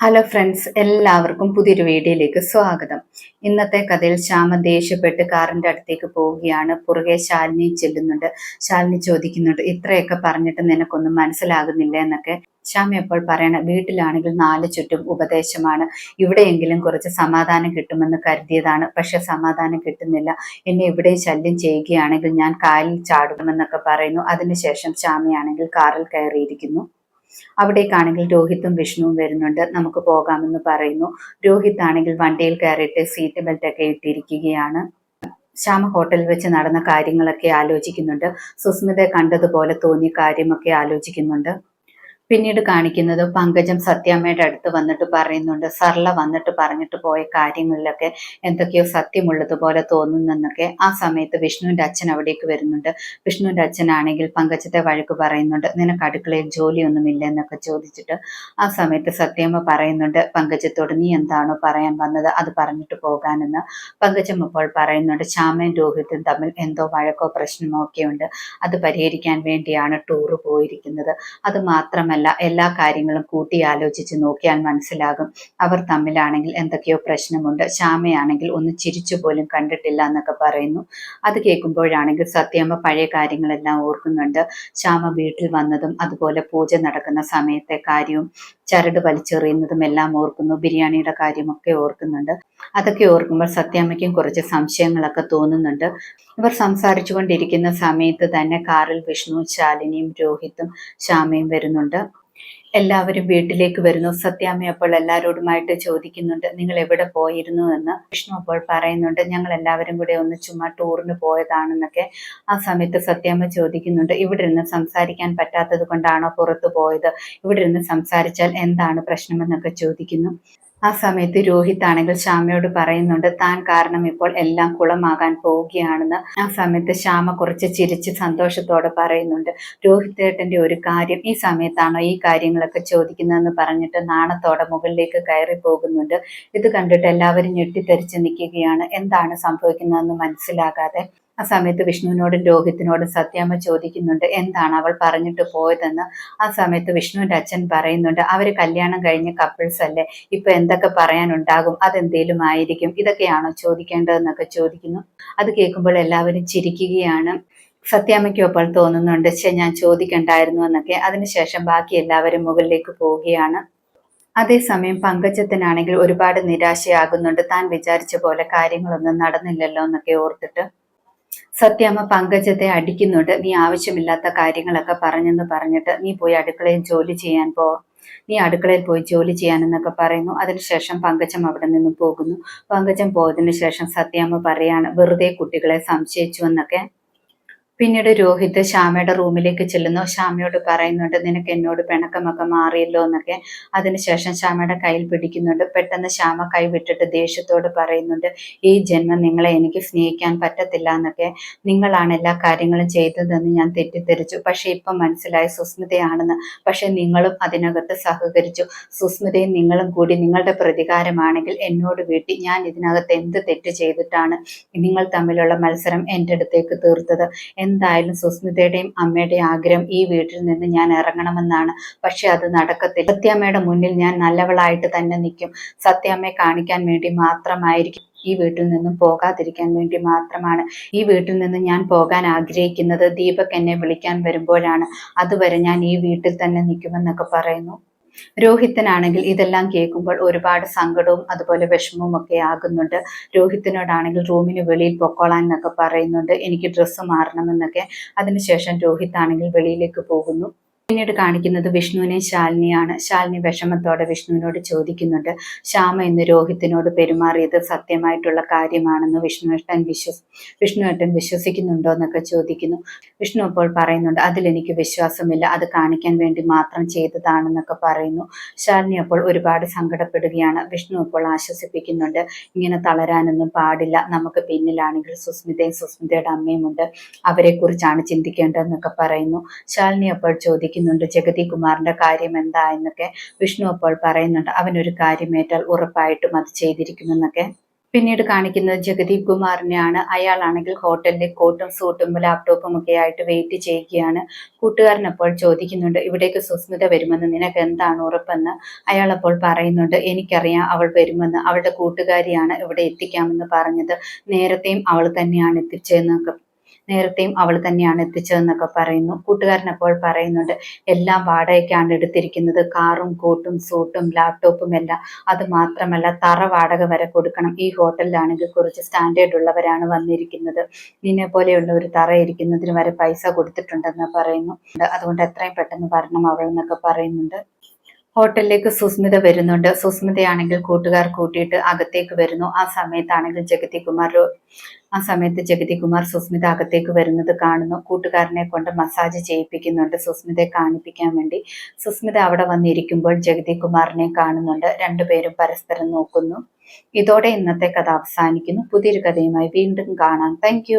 Hello friends എല്ലാവർക്കും പുതിയൊരു വീഡിയോയിലേക്ക് സ്വാഗതം. ഇന്നത്തെ കഥയിൽ ശ്യാമ ദേഷ്യപ്പെട്ട് കാറിന്റെ അടുത്തേക്ക് പോവുകയാണ്. പുറകെ ശാലിനി ചെല്ലുന്നുണ്ട്. ശാലിനി ചോദിക്കുന്നുണ്ട് ഇത്രയൊക്കെ പറഞ്ഞിട്ട് നിനക്കൊന്നും മനസ്സിലാകുന്നില്ല എന്നൊക്കെ. ശ്യാമ എപ്പോൾ പറയണ വീട്ടിലാണെങ്കിൽ നാല് ചുറ്റും ഉപദേശമാണ്. ഇവിടെയെങ്കിലും കുറച്ച് സമാധാനം കിട്ടുമെന്ന് കരുതിയതാണ്. പക്ഷെ സമാധാനം കിട്ടുന്നില്ല. എന്നെ ഇവിടെ ശല്യം ചെയ്യുകയാണെങ്കിൽ ഞാൻ കാലിൽ ചാടുമെന്നൊക്കെ പറയുന്നു. അതിനുശേഷം ശ്യാമയാണെങ്കിൽ കാറിൽ കയറിയിരിക്കുന്നു. അവിടേക്കാണെങ്കിൽ രോഹിത്തും വിഷ്ണുവും വരുന്നുണ്ട്. നമുക്ക് പോകാമെന്ന് പറയുന്നു. രോഹിത് ആണെങ്കിൽ വണ്ടിയിൽ കയറിയിട്ട് സീറ്റ് ബെൽറ്റ് ഒക്കെ ഇട്ടിരിക്കുകയാണ്. ശ്യാമ ഹോട്ടലിൽ വെച്ച് നടന്ന കാര്യങ്ങളൊക്കെ ആലോചിക്കുന്നുണ്ട്. സുസ്മിത കണ്ടതുപോലെ തോന്നിയ കാര്യമൊക്കെ ആലോചിക്കുന്നുണ്ട്. പിന്നീട് കാണിക്കുന്നത് പങ്കജം സത്യാമ്മയുടെ അടുത്ത് വന്നിട്ട് പറയുന്നുണ്ട്. സർല വന്നിട്ട് പറഞ്ഞിട്ട് പോയ കാര്യങ്ങളിലൊക്കെ എന്തൊക്കെയോ സത്യമുള്ളതുപോലെ തോന്നുന്നെന്നൊക്കെ ആ സമയത്ത് വിഷ്ണുവിന്റെ അച്ഛൻ അവിടേക്ക് വരുന്നുണ്ട്. വിഷ്ണുവിന്റെ അച്ഛനാണെങ്കിൽ പങ്കജത്തെ വഴക്ക് പറയുന്നുണ്ട്. നിനക്ക് അടുക്കളയിൽ ജോലിയൊന്നുമില്ല എന്നൊക്കെ ചോദിച്ചിട്ട് ആ സമയത്ത് സത്യാമ്മ പറയുന്നുണ്ട്. പങ്കജത്തോട് നീ എന്താണോ പറയാൻ വന്നത് അത് പറഞ്ഞിട്ട് പോകാനെന്ന്. പങ്കജം അപ്പോൾ പറയുന്നുണ്ട്. ശ്യാമയും രോഹിതും തമ്മിൽ എന്തോ വഴക്കോ പ്രശ്നമോ ഒക്കെ ഉണ്ട്. അത് പരിഹരിക്കാൻ വേണ്ടിയാണ് ടൂറ് പോയിരിക്കുന്നത്. അത് മാത്രമല്ല അല്ല എല്ലാ കാര്യങ്ങളും കൂട്ടി ആലോചിച്ച് നോക്കിയാൽ മനസ്സിലാകും. അവർ തമ്മിലാണെങ്കിൽ എന്തൊക്കെയോ പ്രശ്നമുണ്ട്. ശ്യാമയാണെങ്കിൽ ഒന്ന് ചിരിച്ചു പോലും കണ്ടിട്ടില്ല എന്നൊക്കെ പറയുന്നു. അത് കേൾക്കുമ്പോഴാണെങ്കിൽ സത്യമ്മ പഴയ കാര്യങ്ങളെല്ലാം ഓർക്കുന്നുണ്ട്. ശ്യാമ വീട്ടിൽ വന്നതും അതുപോലെ പൂജ നടക്കുന്ന സമയത്തെ കാര്യവും ചരട് വലിച്ചെറിയുന്നതും എല്ലാം ഓർക്കുന്നു. ബിരിയാണിയുടെ കാര്യമൊക്കെ ഓർക്കുന്നുണ്ട്. അതൊക്കെ ഓർക്കുമ്പോൾ സത്യാമ്മയ്ക്കും കുറച്ച് സംശയങ്ങളൊക്കെ തോന്നുന്നുണ്ട്. ഇവർ സംസാരിച്ചു കൊണ്ടിരിക്കുന്ന സമയത്ത് തന്നെ കാറിൽ വിഷ്ണു ശാലിനിയും രോഹിത്തും ശ്യാമയും വരുന്നുണ്ട്. എല്ലാവരും വീട്ടിലേക്ക് വരുന്നു. സത്യാമ്മ അപ്പോൾ എല്ലാവരോടുമായിട്ട് ചോദിക്കുന്നുണ്ട് നിങ്ങൾ എവിടെ പോയിരുന്നു? എന്ന് വിഷ്ണു അപ്പോൾ പറയുന്നുണ്ട് ഞങ്ങൾ എല്ലാവരും കൂടെ ഒന്ന് ചുമ്മാ ടൂറിന് പോയതാണെന്നൊക്കെ. ആ സമയത്ത് സത്യാമ്മ ചോദിക്കുന്നുണ്ട് ഇവിടെ ഇരുന്ന് സംസാരിക്കാൻ പറ്റാത്തത് കൊണ്ടാണോ പുറത്തു പോയത്? ഇവിടെ ഇരുന്ന് സംസാരിച്ചാൽ എന്താണ് പ്രശ്നമെന്നൊക്കെ ചോദിക്കുന്നു. ആ സമയത്ത് രോഹിത് ആണെങ്കിൽ ശ്യാമയോട് പറയുന്നുണ്ട് താൻ കാരണം ഇപ്പോൾ എല്ലാം കുളമാകാൻ പോവുകയാണെന്ന് ആ സമയത്ത് ശ്യാമ കുറച്ച് ചിരിച്ച് സന്തോഷത്തോടെ പറയുന്നുണ്ട് രോഹിത് ഏട്ടന്റെ ഒരു കാര്യം ഈ സമയത്താണോ ഈ കാര്യങ്ങളൊക്കെ ചോദിക്കുന്നതെന്ന് പറഞ്ഞിട്ട് നാണത്തോടെ മുകളിലേക്ക് കയറി പോകുന്നുണ്ട്. ഇത് കണ്ടിട്ട് എല്ലാവരും ഞെട്ടിത്തെറിച്ച് നിൽക്കുകയാണ്. എന്താണ് സംഭവിക്കുന്നതെന്ന് മനസ്സിലാകാതെ ആ സമയത്ത് വിഷ്ണുവിനോടും രോഹിത്തിനോടും സത്യാമ്മ ചോദിക്കുന്നുണ്ട് എന്താണ് അവൾ പറഞ്ഞിട്ട് പോയതെന്ന്? ആ സമയത്ത് വിഷ്ണുവിന്റെ അച്ഛൻ പറയുന്നുണ്ട് അവർ കല്യാണം കഴിഞ്ഞ കപ്പിൾസ് അല്ലേ? ഇപ്പൊ എന്തൊക്കെ പറയാനുണ്ടാകും? അതെന്തേലും ആയിരിക്കും? ഇതൊക്കെയാണോ ചോദിക്കേണ്ടതെന്നൊക്കെ ചോദിക്കുന്നു. അത് കേൾക്കുമ്പോൾ എല്ലാവരും ചിരിക്കുകയാണ്. സത്യാമ്മയ്ക്കും അപ്പോൾ തോന്നുന്നുണ്ട് പക്ഷേ ഞാൻ ചോദിക്കണ്ടായിരുന്നു എന്നൊക്കെ. അതിനുശേഷം ബാക്കി എല്ലാവരും മുകളിലേക്ക് പോവുകയാണ്. അതേസമയം പങ്കജത്തിനാണെങ്കിൽ ഒരുപാട് നിരാശയാകുന്നുണ്ട്. താൻ വിചാരിച്ച പോലെ കാര്യങ്ങളൊന്നും നടന്നില്ലല്ലോ എന്നൊക്കെ ഓർത്തിട്ട് സത്യാമ്മ പങ്കജത്തെ അടിക്കുന്നുണ്ട്. നീ ആവശ്യമില്ലാത്ത കാര്യങ്ങളൊക്കെ പറഞ്ഞെന്ന് പറഞ്ഞിട്ട് നീ പോയി അടുക്കളയിൽ ജോലി ചെയ്യാൻ പോ. നീ അടുക്കളയിൽ പോയി ജോലി ചെയ്യാനെന്നൊക്കെ പറയുന്നു. അതിനുശേഷം പങ്കജം അവിടെ നിന്ന് പോകുന്നു. പങ്കജം പോയതിനു ശേഷം സത്യാമ്മ പറയാണ് വെറുതെ കുട്ടികളെ സംശയിച്ചു എന്നൊക്കെ. പിന്നീട് രോഹിത് ശ്യാമയുടെ റൂമിലേക്ക് ചെല്ലുന്നു. ശ്യാമയോട് പറയുന്നുണ്ട് നിനക്ക് എന്നോട് പിണക്കമൊക്കെ മാറിയല്ലോ എന്നൊക്കെ. അതിനുശേഷം ശ്യാമയുടെ കയ്യിൽ പിടിക്കുന്നുണ്ട്. പെട്ടെന്ന് ശ്യാമ കൈ വിട്ടിട്ട് ദേഷ്യത്തോട് പറയുന്നുണ്ട് ഈ ജന്മം നിങ്ങളെ എനിക്ക് സ്നേഹിക്കാൻ പറ്റത്തില്ല എന്നൊക്കെ. നിങ്ങളാണ് എല്ലാ കാര്യങ്ങളും ചെയ്തതെന്ന് ഞാൻ തെറ്റിദ്ധരിച്ചു. പക്ഷെ ഇപ്പം മനസ്സിലായി സുസ്മിതയാണെന്ന്. പക്ഷെ നിങ്ങളും അതിനകത്ത് സഹകരിച്ചു. സുസ്മിതയും നിങ്ങളും കൂടി നിങ്ങളുടെ പ്രതികാരമാണെങ്കിൽ എന്നോട് വീട്ടി ഞാൻ ഇതിനകത്ത് എന്ത് തെറ്റ് ചെയ്തിട്ടാണ് നിങ്ങൾ തമ്മിലുള്ള മത്സരം എന്റെ അടുത്തേക്ക് തീർത്തത്? എന്തായാലും സുസ്മിതയുടെയും അമ്മയുടെയും ആഗ്രഹം ഈ വീട്ടിൽ നിന്ന് ഞാൻ ഇറങ്ങണമെന്നാണ്. പക്ഷെ അത് നടക്കത്തില്ല. സത്യാമ്മയുടെ മുന്നിൽ ഞാൻ നല്ലവളായിട്ട് തന്നെ നിൽക്കും. സത്യാമ്മയെ കാണിക്കാൻ വേണ്ടി മാത്രമായിരിക്കും ഈ വീട്ടിൽ നിന്നും പോകാതിരിക്കാൻ വേണ്ടി മാത്രമാണ്. ഈ വീട്ടിൽ നിന്ന് ഞാൻ പോകാൻ ആഗ്രഹിക്കുന്നത് ദീപക് എന്നെ വിളിക്കാൻ വരുമ്പോഴാണ്. അതുവരെ ഞാൻ ഈ വീട്ടിൽ തന്നെ നിൽക്കുമെന്നൊക്കെ പറയുന്നു. രോഹിത്തിനാണെങ്കിൽ ഇതെല്ലാം കേൾക്കുമ്പോൾ ഒരുപാട് സങ്കടവും അതുപോലെ വിഷമവും ഒക്കെ ആകുന്നുണ്ട്. രോഹിത്തിനോടാണെങ്കിൽ റൂമിന് വെളിയിൽ പൊക്കോളാൻ എന്നൊക്കെ പറയുന്നുണ്ട്. എനിക്ക് ഡ്രസ്സ് മാറണമെന്നൊക്കെ അതിനുശേഷം രോഹിത്താണെങ്കിൽ വെളിയിലേക്ക് പോകുന്നു. പിന്നീട് കാണിക്കുന്നത് വിഷ്ണുവിനെ ശാലിനിയാണ്. ശാലിനി വിഷമത്തോടെ വിഷ്ണുവിനോട് ചോദിക്കുന്നുണ്ട്. ശ്യാമ എന്ന് രോഹിത്തിനോട് പെരുമാറിയത് സത്യമായിട്ടുള്ള കാര്യമാണെന്ന് വിഷ്ണുവേട്ടൻ വിശ്വസ് വിഷ്ണുവേട്ടൻ വിശ്വസിക്കുന്നുണ്ടോ എന്നൊക്കെ ചോദിക്കുന്നു. വിഷ്ണു അപ്പോൾ പറയുന്നുണ്ട് അതിലെനിക്ക് വിശ്വാസമില്ല. അത് കാണിക്കാൻ വേണ്ടി മാത്രം ചെയ്തതാണെന്നൊക്കെ പറയുന്നു. ശാലിനി അപ്പോൾ ഒരുപാട് സങ്കടപ്പെടുകയാണ്. വിഷ്ണു അപ്പോൾ ആശ്വസിപ്പിക്കുന്നുണ്ട് ഇങ്ങനെ തളരാനൊന്നും പാടില്ല. നമുക്ക് പിന്നിലാണെങ്കിൽ സുസ്മിതയും സുസ്മിതയുടെ അമ്മയുമുണ്ട്. അവരെക്കുറിച്ചാണ് അവരെ കുറിച്ചാണ് ചിന്തിക്കേണ്ടതെന്നൊക്കെ പറയുന്നു. ശാലിനി അപ്പോൾ ചോദിക്കുന്നു ചോദിക്കുന്നുണ്ട് ജഗതി കുമാറിന്റെ കാര്യം എന്താ? എന്നൊക്കെ വിഷ്ണു അപ്പോൾ പറയുന്നുണ്ട് അവനൊരു കാര്യമേറ്റാൽ ഉറപ്പായിട്ടും അത് ചെയ്തിരിക്കുമെന്നൊക്കെ. പിന്നീട് കാണിക്കുന്നത് ജഗദീപ് കുമാറിനെയാണ് അയാളാണെങ്കിൽ ഹോട്ടലിലെ കോട്ടും സൂട്ടും ലാപ്ടോപ്പും ഒക്കെ ആയിട്ട് വെയിറ്റ് ചെയ്യുകയാണ്. കൂട്ടുകാരൻ അപ്പോൾ ചോദിക്കുന്നുണ്ട് ഇവിടേക്ക് സുസ്മിത വരുമെന്ന് നിനക്ക് എന്താണ് ഉറപ്പെന്ന്? അയാൾ അപ്പോൾ പറയുന്നുണ്ട് എനിക്കറിയാം അവൾ വരുമെന്ന്. അവളുടെ കൂട്ടുകാരിയാണ് ഇവിടെ എത്തിക്കാമെന്ന് പറഞ്ഞത്. നേരത്തെയും അവൾ തന്നെയാണ് എത്തിച്ചതെന്നൊക്കെ നേരത്തെയും അവൾ തന്നെയാണ് എത്തിച്ചതെന്നൊക്കെ പറയുന്നു. കൂട്ടുകാരൻ അപ്പോൾ പറയുന്നുണ്ട് എല്ലാം വാടകയ്ക്കാണ് എടുത്തിരിക്കുന്നത്. കാറും കോട്ടും സൂട്ടും ലാപ്ടോപ്പും എല്ലാം. അത് മാത്രമല്ല തറ വാടക വരെ കൊടുക്കണം. ഈ ഹോട്ടലിലാണെങ്കിൽ കുറച്ച് സ്റ്റാൻഡേർഡ് ഉള്ളവരാണ് വന്നിരിക്കുന്നത്. നിന്നെ പോലെയുള്ള ഒരു തറ ഇരിക്കുന്നതിന് വരെ പൈസ കൊടുത്തിട്ടുണ്ടെന്ന് പറയുന്നു. അതുകൊണ്ട് എത്രയും പെട്ടെന്ന് വരണം അവൾ എന്നൊക്കെ പറയുന്നുണ്ട്. ഹോട്ടലിലേക്ക് സുസ്മിത വരുന്നുണ്ട്. സുസ്മിതയാണെങ്കിൽ കൂട്ടുകാർ കൂട്ടിയിട്ട് അകത്തേക്ക് വരുന്നു. ആ സമയത്താണെങ്കിൽ ജഗതി കുമാർ ആ സമയത്ത് ജഗതി കുമാർ സുസ്മിത അകത്തേക്ക് വരുന്നത് കാണുന്നു. കൂട്ടുകാരനെ കൊണ്ട് മസാജ് ചെയ്യിപ്പിക്കുന്നുണ്ട്. സുസ്മിതയെ കാണിപ്പിക്കാൻ വേണ്ടി. സുസ്മിത അവിടെ വന്നിരിക്കുമ്പോൾ ജഗതി കുമാറിനെ കാണുന്നുണ്ട് രണ്ടുപേരും പരസ്പരം നോക്കുന്നു. ഇതോടെ ഇന്നത്തെ കഥ അവസാനിക്കുന്നു. പുതിയൊരു കഥയുമായി വീണ്ടും കാണാം. താങ്ക്